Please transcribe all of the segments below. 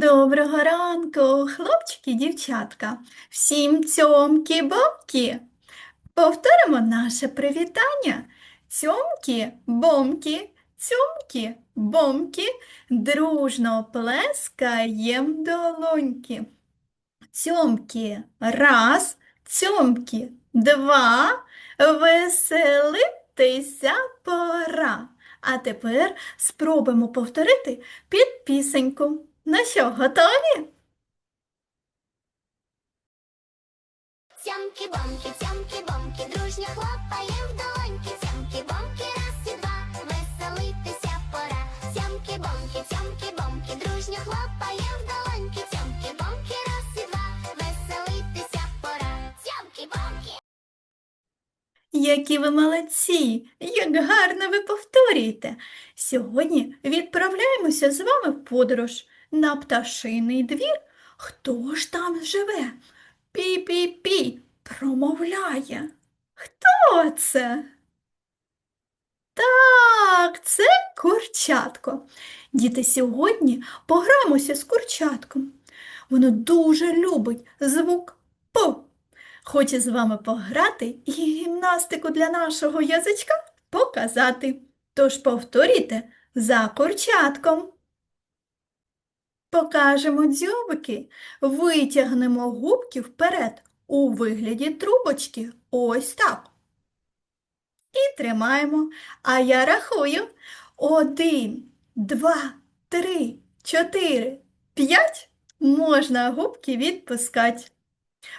Доброго ранку, хлопчики, дівчатка. Всім цьомкі-бомкі. Повторимо наше привітання. Цьомкі, бомкі, цьомкі, бомкі, дружно плескаєм долоньки. Цьомкі раз, цьомкі два, веселитися пора. А тепер спробуємо повторити під пісеньку. Ну що, готові? Цьомки-бомки, цьомки-бомки, дружньо хлопаєм в долоньки. Цьомки-бомки, раз і два, веселитися пора. Цьомки-бомки, цьомки-бомки, дружньо хлопаєм в долоньки. Цьомки-бомки, раз і два, веселитися пора. Цьомки-бомки. Які ви молодці! Як гарно ви повторюєте! Сьогодні відправляємося з вами в подорож на пташиний двір. Хто ж там живе? Пі-пі-пі промовляє. Хто це? Так, це курчатко. Діти, сьогодні пограємося з курчатком. Воно дуже любить звук П. Хоче з вами пограти і гімнастику для нашого язичка показати. Тож повторюйте за курчатком. Покажемо дзьобики, витягнемо губки вперед у вигляді трубочки. Ось так. І тримаємо. А я рахую. Один, два, три, чотири, п'ять. Можна губки відпускати.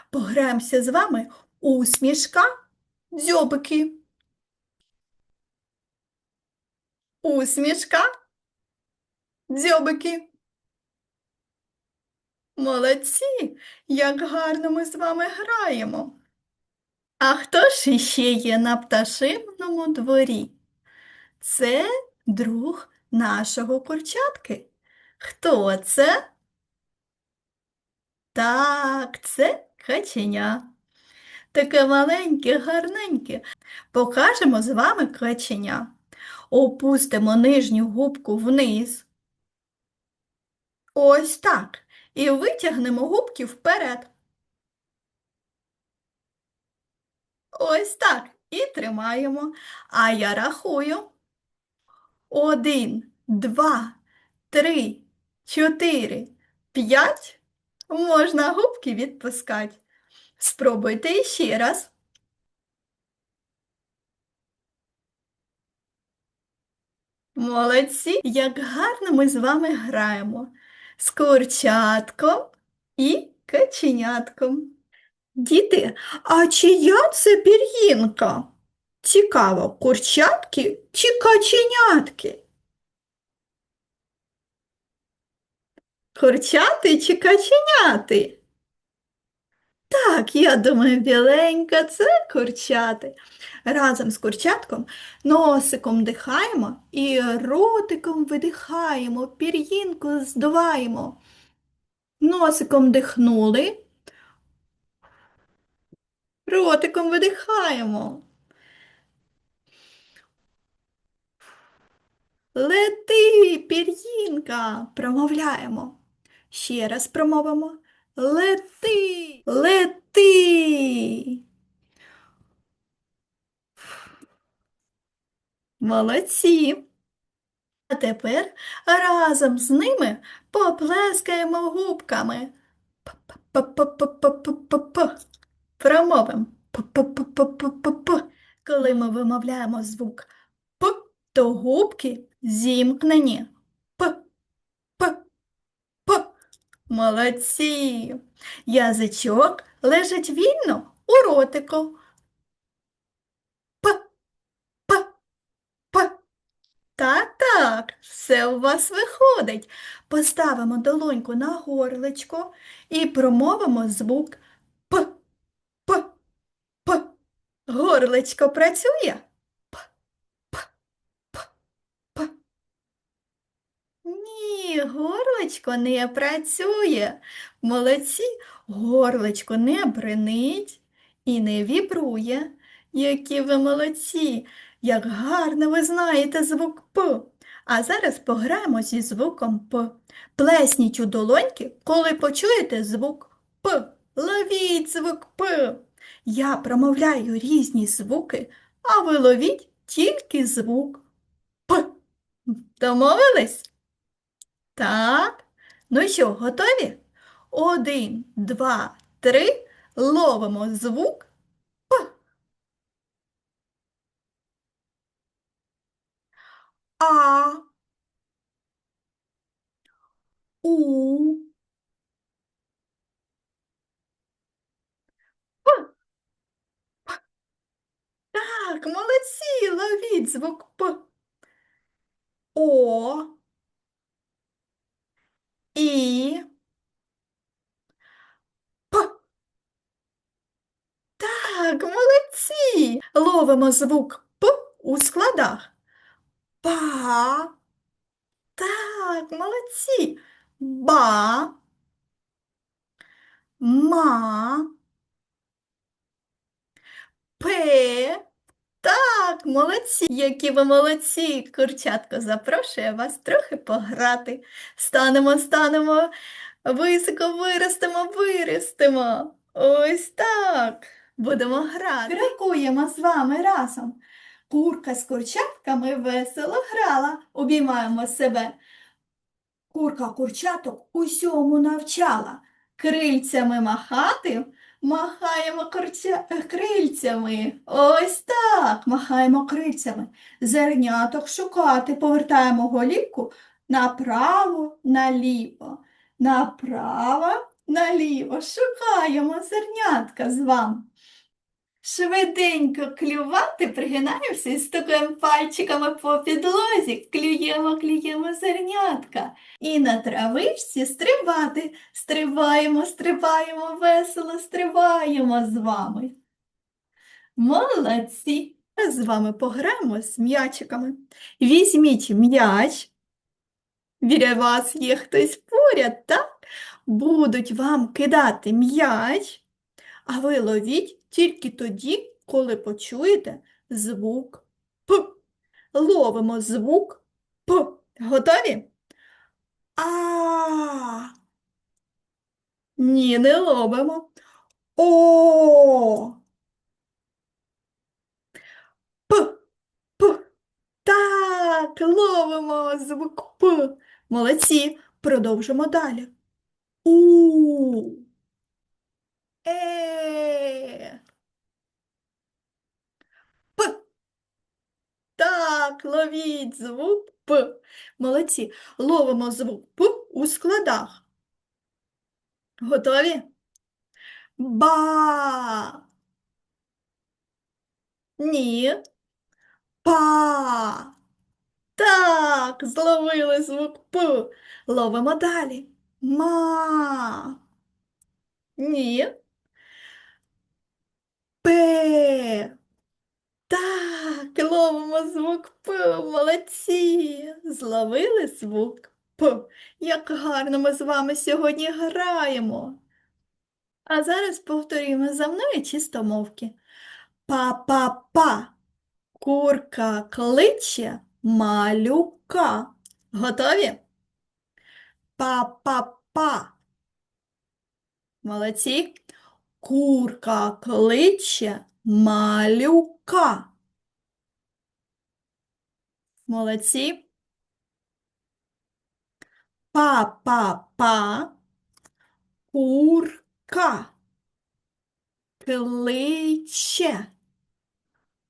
Пограємося з вами усмішка, дзьобики. Усмішка, дзьобики. Молодці, як гарно ми з вами граємо. А хто ж іще є на пташиному дворі? Це друг нашого курчатки. Хто це? Так, це каченя. Таке маленьке, гарненьке. Покажемо з вами каченя. Опустимо нижню губку вниз. Ось так. І витягнемо губки вперед. Ось так. І тримаємо. А я рахую. Один, два, три, чотири, п'ять. Можна губки відпускати. Спробуйте ще раз. Молодці, як гарно ми з вами граємо з курчатком і каченятком. Діти, а чия це пір'їнка? Цікаво, курчатки чи каченятки? Курчати чи каченяти? Так, я думаю, біленька це курчати. Разом з курчатком носиком дихаємо і ротиком видихаємо, пір'їнку здуваємо. Носиком дихнули, ротиком видихаємо. Лети, пір'їнка, промовляємо. Ще раз промовимо. Лети, лети. Молодці. А тепер разом з ними поплескаємо губками. Промовимо. Коли ми вимовляємо звук П, то губки зімкнені. П, П, П. Молодці. Язичок лежить вільно у ротику. П, П, П. Так, так, все у вас виходить. Поставимо долоньку на горлечко і промовимо звук П, П, П. Горлечко працює? П, П, П, П. Ні, горлечко не працює. Молодці, горлечко не бренить і не вібрує. Які ви молодці, як гарно ви знаєте звук П. А зараз пограємо зі звуком П. Плесніть у долоньки, коли почуєте звук П. Ловіть звук П. Я промовляю різні звуки, а ви ловіть тільки звук П. Домовились? Так. Ну що, готові? Один, два, три. Ловимо звук П. А. У. Так, молодці, ловіть звук П. О. І. П. Так, молодці. Ловимо звук П у складах. Па. Так, молодці. Ба. Ма. Пе. Так, молодці. Які ви молодці. Курчатко запрошує вас трохи пограти. Станемо, станемо, високо виростемо, виростемо. Ось так. Будемо грати. Крокуємо з вами разом. Курка з курчатками весело грала. Обіймаємо себе. Курка курчаток усьому навчала. Крильцями махати, махаємо крильцями. Ось так, махаємо крильцями. Зерняток шукати, повертаємо голівку направо, наліво, направо, наліво. Шукаємо зернятка з вами. Швиденько клювати, пригинаємося і стукаємо пальчиками по підлозі, клюємо, клюємо зернятка. І на травичці стрибати. Стрибаємо, стрибаємо, весело стрибаємо з вами. Молодці! З вами пограємо з м'ячиками. Візьміть м'яч. Біля вас є хтось поряд, так? Будуть вам кидати м'яч, а ви ловіть тільки тоді, коли почуєте звук П. Ловимо звук П. Готові? А. Ні, не ловимо. О. П. П. Так, ловимо звук П. Молодці. Продовжимо далі. У. Е. П. Так, ловіть звук П. Молодці. Ловимо звук П у складах. Готові? Ба. Ні. Па. Так, зловили звук П. Ловимо далі. Ма. Ні. П. Так, ловимо звук П. Молодці. Зловили звук П. Як гарно ми з вами сьогодні граємо. А зараз повторюємо за мною чистомовки. Па-па-па. Курка кличе малюка. Готові? Па-па-па. Молодці. Курка кличе малюка. Молодці. Па-па-па. Курка кличе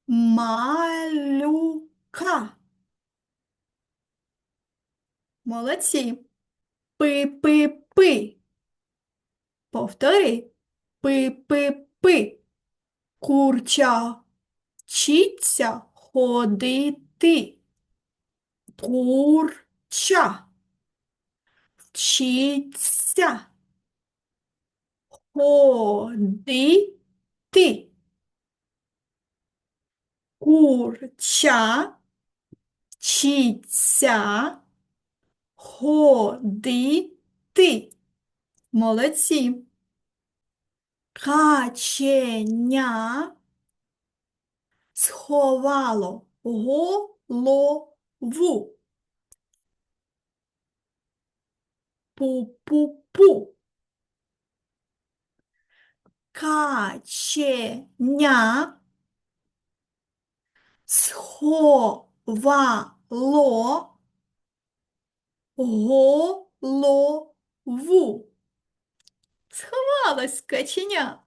малюка. Молодці. Пи-пи-пи. Повтори. Пи-пи-пи. Курча вчиться ходити. Курча вчиться ходити. Курча вчиться ходити. Молодці. Каченя сховало голову. Пу-пу-пу. Каченя сховало голову. Сховалось каченя.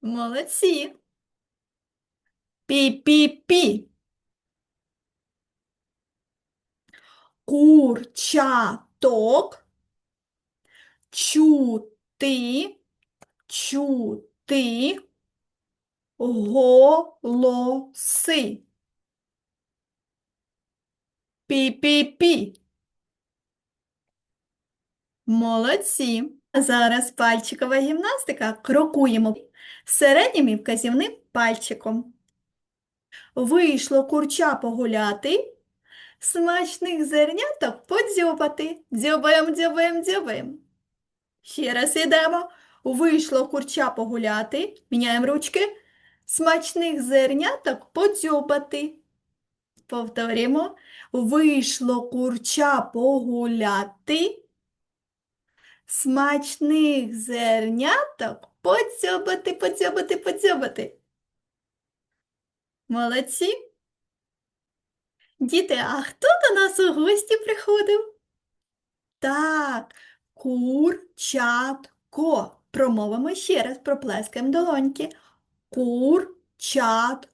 Молодці. Пі-пі-пі. Курчаток чути, чути голоси. Пі-пі-пі. Молодці. Зараз пальчикова гімнастика. Крокуємо середнім і вказівним пальчиком. Вийшло курча погуляти, смачних зерняток подзьобати. Дзьобаєм, дзьобаєм, дзьобаєм. Ще раз ідемо. Вийшло курча погуляти. Міняємо ручки. Смачних зерняток подзьобати. Повторюємо. Вийшло курча погуляти. Смачних зерняток подзьобати, подзьобати, подзьобати. Молодці. Діти, а хто до нас у гості приходив? Так, курчатко. Промовимо ще раз, проплескаємо долоньки. Курчатко.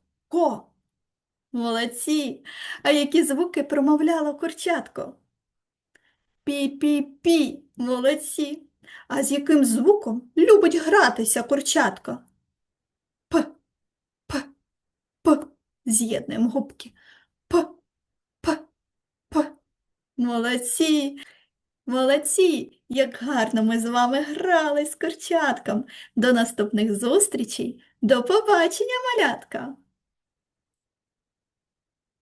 Молодці. А які звуки промовляло курчатко? Пі-пі-пі. Молодці. А з яким звуком любить гратися курчатко? П, п, п. З'єднуємо губки. П. Молодці. Молодці, як гарно ми з вами грали з курчатком. До наступних зустрічей. До побачення, малятка!